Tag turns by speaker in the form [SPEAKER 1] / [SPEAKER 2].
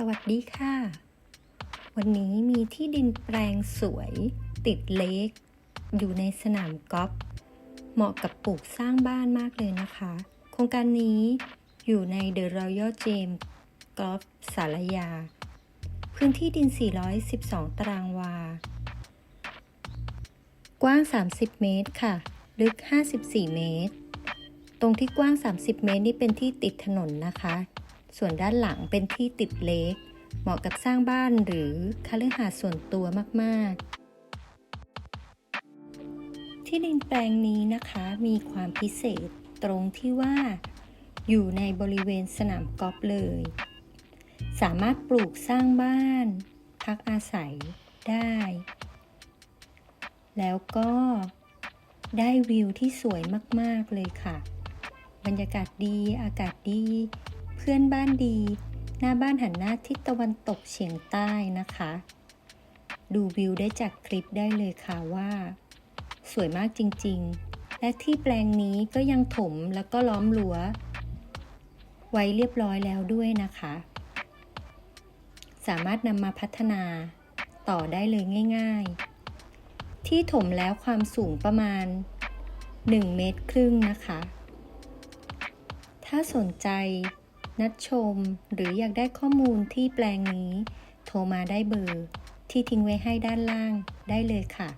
[SPEAKER 1] สวัสดีค่ะ วันนี้มีที่ดินแปลงสวย ติดเลคอยู่ในสนามกอล์ฟเหมาะกับปลูกสร้างบ้านมากเลยนะคะ โครงการนี้อยู่ใน The Royal James Golf สารยา พื้นที่ดิน 412 ตารางวา กว้าง 30 เมตรค่ะ ลึก 54 เมตร ตรงที่กว้าง 30 เมตรนี่เป็นที่ติดถนนนะคะ ส่วนด้านหลังเป็นที่ติดเลคเหมาะกับสร้างบ้านหรือคฤหาสน์ส่วนตัวมากๆ ที่ดินแปลงนี้นะคะมีความพิเศษตรงที่ว่า อยู่ในบริเวณสนามกอล์ฟเลย สามารถปลูกสร้างบ้าน พักอาศัยได้ แล้วก็ได้วิวที่สวยมาก ๆ เลยค่ะ บรรยากาศดี อากาศดี เพื่อนบ้านดี หน้าบ้านหันหน้าทิศตะวันตกเฉียงใต้นะคะ ดูวิวได้จากคลิปได้เลยค่ะว่า สวยมากจริงๆ และที่แปลงนี้ก็ยังถมแล้วก็ล้อมรั้ว ไว้เรียบร้อยแล้วด้วยนะคะ สามารถนำมาพัฒนาต่อได้เลยง่าย ๆ ที่ถมแล้วความสูงประมาณ 1 เมตรครึ่งนะคะ ถ้าสนใจ นัดชม หรืออยากได้ข้อมูลที่แปลงนี้ โทรมาได้เบอร์ ที่ทิ้งไว้ให้ด้านล่างได้เลยค่ะ